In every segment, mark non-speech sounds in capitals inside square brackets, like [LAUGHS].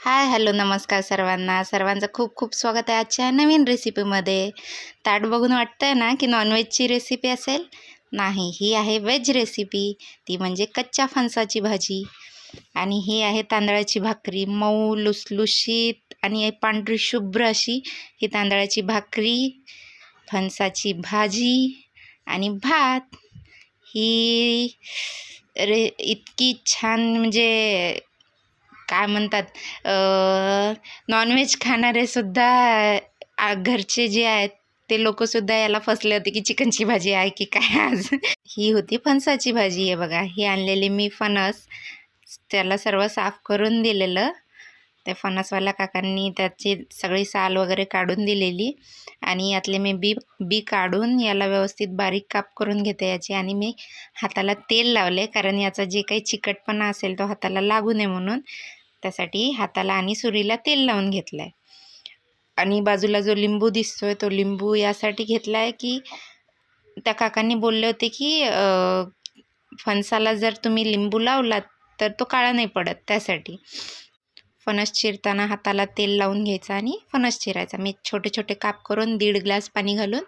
Hi hello नमस्कार सर्वांना. सर्वांचं खूप खूप स्वागत आहे आजच्या नवीन रेसिपीमध्ये ताट बघून वाटतं आहे ना की नॉनव्हेजची रेसिपी असेल? नाही ही आहे व्हेज रेसिपी ती म्हणजे कच्च्या फणसाची भाजी. आणि ही आहे तांदळाची भाकरी. मऊ लुसलुशीत आणि पांढरी शुभ्र अशी ही तांदळाची भाकरी फणसाची भाजी आणि भात. ही रे इतकी छान म्हणजे काय म्हणतात नॉनव्हेज खाणारेसुद्धा घरचे जे आहेत ते लोकसुद्धा याला फसले होते की चिकनची भाजी आहे की काय आज. [LAUGHS] ही होती फणसाची भाजी आहे बघा. ही आणलेली मी फणस. त्याला सर्व साफ करून दिलेलं. त्या फणसवाल्या काकांनी त्याची सगळी साल वगैरे काढून दिलेली. आणि यातले मी बी बी काढून याला व्यवस्थित बारीक काप करून घेते याची. आणि मी हाताला तेल लावले कारण याचा जे काही चिकटपणा असेल तो हाताला लागू नये म्हणून. त्यासाठी हाताला आणि सुरीला तेल लावून घेतलं आहे आणि बाजूला जो लिंबू दिसतो आहे तो लिंबू यासाठी घेतला आहे की त्या काकांनी बोलले होते की फणसाला जर तुम्ही लिंबू लावलात तर तो काळा नाही पडत त्यासाठी. फणस चिरताना हाताला तेल लावून घ्यायचं आणि फणस चिरायचा. मी छोटे छोटे काप करून दीड ग्लास पाणी घालून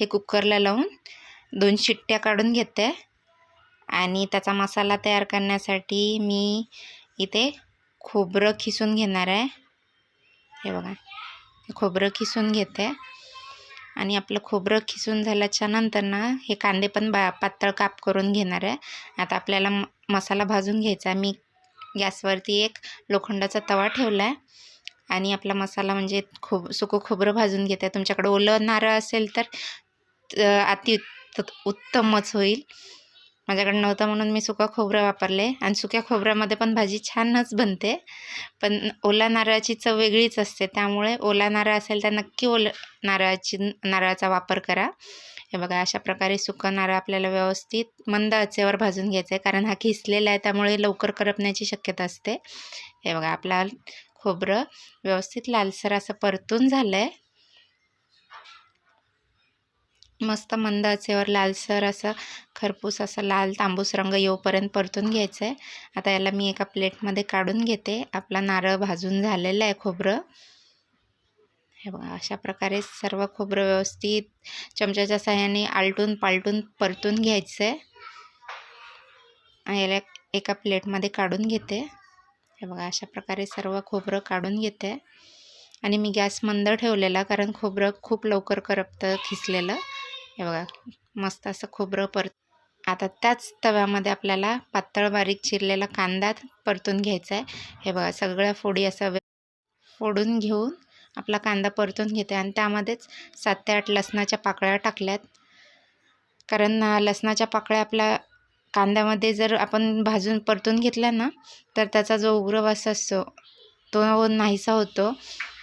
हे कुकरला लावून दोन शिट्ट्या काढून घेते. आणि त्याचा मसाला तयार करण्यासाठी मी इथे खोबरं खिसून घेणार आहे. हे बघा. खोबरं खिसून घेते. आणि आपलं खोबरं खिसून झाल्याच्यानंतर ना हे कांदे पण बा पातळ काप करून घेणार आहे. आता आपल्याला म मसाला भाजून घ्यायचा मी गॅसवरती एक लोखंडाचा तवा ठेवला आहे आणि आपला मसाला म्हणजे खोब सुकं खोबरं भाजून घेते. तुमच्याकडे ओलं नारळ असेल तर अति उत्तमच होईल. माझ्याकडे नव्हतं म्हणून मी सुका खोबरं वापरले. आणि सुक्या खोबऱ्यामध्ये पण भाजी छानच बनते. पण ओला नारळाची चव वेगळीच असते. त्यामुळे ओला नारळ असेल तर नक्की ओल नारळाची नारळाचा वापर करा. हे बघा अशा प्रकारे सुकं नारळ आपल्याला व्यवस्थित मंद आचेवर भाजून घ्यायचं आहे कारण हा खिसलेला आहे त्यामुळे लवकर करपण्याची शक्यता असते. हे बघा आपला खोबरं व्यवस्थित लालसर असं परतून झालं आहे मस्त मंद आचेवर लालसर असं खरपूस असा लाल तांबूस रंग येऊपर्यंत परतून घ्यायचं आहे आता याला मी एका प्लेटमध्ये काढून घेते. आपला नारळ भाजून झालेलं आहे खोबरं. हे बघा अशा प्रकारे सर्व खोबरं व्यवस्थित चमच्याच्या साह्याने आलटून पालटून परतून घ्यायचं आहे याला एका प्लेटमध्ये काढून घेते. हे बघा अशा प्रकारे सर्व खोबरं काढून घेते. आणि मी गॅस मंद ठेवलेला कारण खोबरं खूप लवकर करपतं खिसलेलं. हे बघा मस्त असं खोबरं परत आता त्याच तव्यामध्ये आपल्याला पातळ बारीक चिरलेला कांदा परतून घ्यायचा आहे हे बघा सगळ्या फोडी असं वे- फोडून घेऊन आपला कांदा परतून घेते आणि त्यामध्येच सात ते आठ लसणाच्या पाकळ्या टाकल्यात. कारण लसणाच्या पाकळ्या आपल्या कांद्यामध्ये जर आपण भाजून परतून घेतल्या ना तर त्याचा जो उग्रवास असतो तो नाहीसा होतो.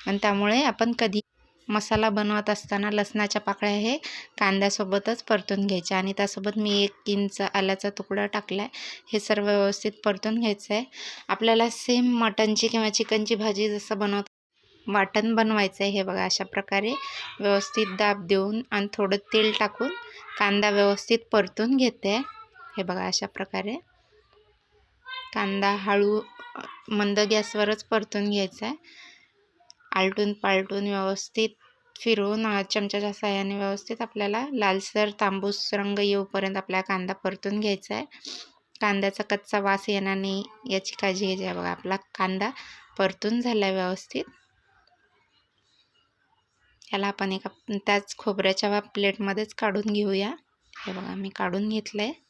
आणि त्यामुळे आपण कधी मसाला बनवत असताना लसणाच्या पाकळ्या हे कांद्यासोबतच परतून घ्यायच्या आणि त्यासोबत मी एक इंच आल्याचा तुकडा टाकला आहे हे सर्व व्यवस्थित परतून घ्यायचं आहे आपल्याला सेम मटनची किंवा चिकनची भाजी जसं बनवत वाटण बनवायचं आहे हे बघा अशा प्रकारे व्यवस्थित दाब देऊन आणि थोडं तेल टाकून कांदा व्यवस्थित परतून घेते. हे बघा अशा प्रकारे. कांदा हळू मंद गॅसवरच परतून घ्यायचा आहे आलटून पालटून व्यवस्थित फिरवून चमच्याच्या साह्याने व्यवस्थित आपल्याला लालसर तांबूस रंग येऊपर्यंत आपला कांदा परतून घ्यायचा आहे. कांद्याचा कच्चा वास येणार नाही याची काळजी घ्यायची आहे. बघा आपला कांदा परतून झाला आहे व्यवस्थित. याला आपण एका त्याच खोबऱ्याच्या प्लेटमध्येच काढून घेऊया. हे बघा मी काढून घेतलं आहे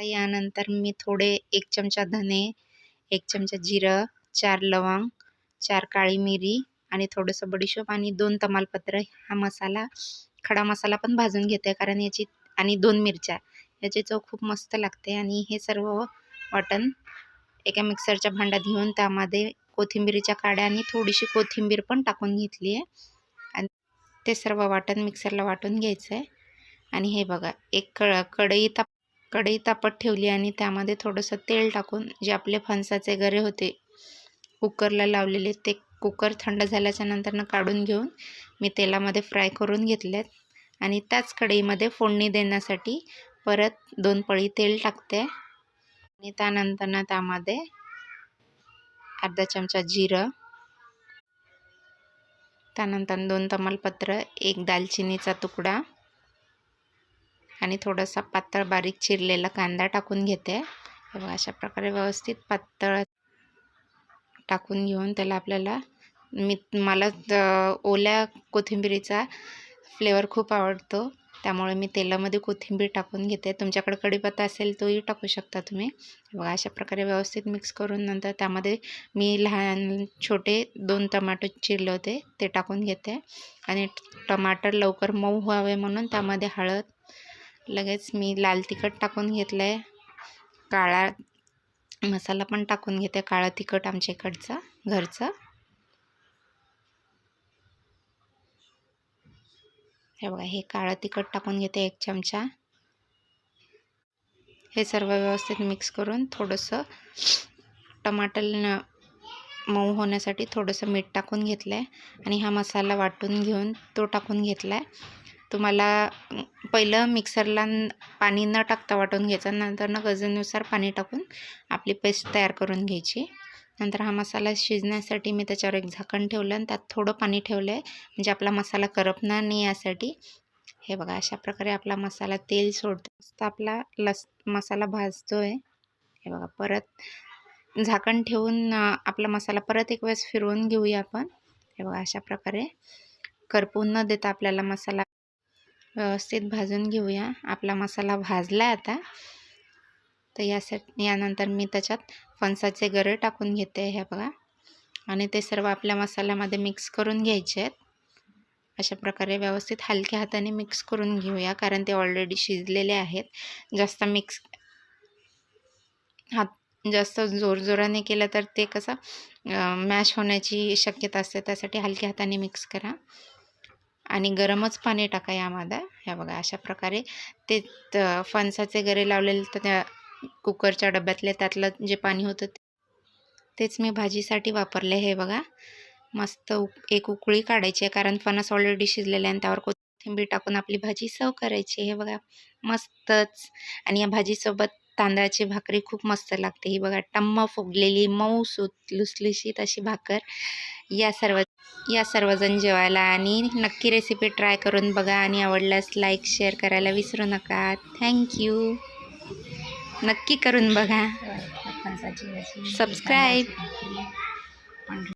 आता यानंतर मी थोडे एक चमचा धने एक चमचा जिरं चार लवंग चार काळी मिरी आणि थोडंसं बडीशोप आणि दोन तमालपत्र. हा मसाला खडा मसाला पण भाजून घेते कारण याची आणि दोन मिरच्या. याची चव खूप मस्त लागते आणि हे सर्व वाटण एका मिक्सरच्या भांड्यात घेऊन त्यामध्ये कोथिंबीरीच्या काड्या आणि थोडीशी कोथिंबीर पण टाकून घेतली आहे. आणि ते सर्व वाटण मिक्सरला वाटून घ्यायचं आहे. आणि हे बघा एक क कढई ताप कढई तापत ठेवली आणि त्यामध्ये थोडंसं तेल टाकून जे आपले फणसाचे गरे होते कुकरला लावलेले ते कुकर थंड झाल्याच्या नंतरनं काढून घेऊन मी तेलामध्ये फ्राय करून घेतलेत. आणि त्याच कढईमध्ये फोडणी देण्यासाठी परत दोन पळी तेल टाकते. आणि त्यानंतरनं त्यामध्ये अर्धा चमचा जिरं त्यानंतर दोन तमालपत्र एक दालचिनीचा तुकडा आणि थोडासा पातळ बारीक चिरलेला कांदा टाकून घेते. हे बघा अशा प्रकारे व्यवस्थित पातळ टाकून घेऊन त्याला आपल्याला मी मला ओल्या कोथिंबिरीचा फ्लेवर खूप आवडतो. त्यामुळे मी तेलामध्ये कोथिंबीर टाकून घेते. तुमच्याकडे कढीपत्ता असेल तोही टाकू शकता तुम्ही. बघा अशा प्रकारे व्यवस्थित मिक्स करून नंतर त्यामध्ये मी लहान छोटे दोन टमाटो चिरले होते ते टाकून घेते. आणि टमाटर लवकर मऊ व्हावे म्हणून त्यामध्ये हळद लगेच मी लाल तिखट टाकून घेतलं आहे काळा मसाला पण टाकून घेते काळा तिखट आमच्या इकडचा घरचा. हे बघा हे काळं तिखट टाकून घेते एक चमचा. हे सर्व व्यवस्थित मिक्स करून थोडंसं टमाटर मऊ होण्यासाठी थोडंसं मीठ टाकून घेतलं आहे आणि हा मसाला वाटून घेऊन तो टाकून घेतला आहे तुम्हाला पहिलं मिक्सरला पाणी न टाकता वाटून घ्यायचं नंतर न गरजेनुसार पाणी टाकून आपली पेस्ट तयार करून घ्यायची. नंतर हा मसाला शिजण्यासाठी मी त्याच्यावर एक झाकण ठेवलं आणि त्यात थोडं पाणी ठेवलं आहे. म्हणजे आपला मसाला करपणार नाही यासाठी. हे बघा अशा प्रकारे आपला मसाला तेल सोडतो. मस्त आपला लस मसाला भाजतो आहे हे बघा परत झाकण ठेवून आपला मसाला परत एक वेळेस फिरवून घेऊया आपण. हे बघा अशा प्रकारे करपून न देता आपल्याला मसाला व्यवस्थित भाजून घेऊया. आपला मसाला भाजला आहे आता. तर यासाठी यानंतर मी त्याच्यात फणसाचे गरे टाकून घेते ह्या बघा. आणि ते सर्व आपल्या मसाल्यामध्ये मिक्स करून घ्यायचे आहेत. अशा प्रकारे व्यवस्थित हलक्या हाताने मिक्स करून घेऊया कारण ते ऑलरेडी शिजलेले आहेत. जास्त मिक्स हात जास्त जोरजोराने केलं तर ते कसं मॅश होण्याची शक्यता असते त्यासाठी हलक्या हाताने मिक्स करा. आणि गरमच पाणी टाका यामध्ये. हे बघा अशा प्रकारे ते त- फणसाचे गरे लावलेले तर त्या कुकरच्या डब्यातले त्यातलं जे पाणी होतं ते- तेच मी भाजीसाठी वापरले हे बघा. मस्त उक एक उकळी काढायची आहे कारण फणस ऑलरेडी शिजलेले आहे आणि त्यावर कोथिंबीर टाकून आपली भाजी सर्व करायची हे बघा मस्तच. आणि या भाजीसोबत तांदळाची भाकरी खूप मस्त लागते. ही बघा टम्म फुगलेली मऊ सूत लुसलुशीत अशी भाकर. या सर्व या सर्वजण जेवायला आणि नक्की रेसिपी ट्राय करून बघा आणि आवडल्यास लाईक शेअर करायला विसरू नका. थँक्यू नक्की करून बघा. फणसाची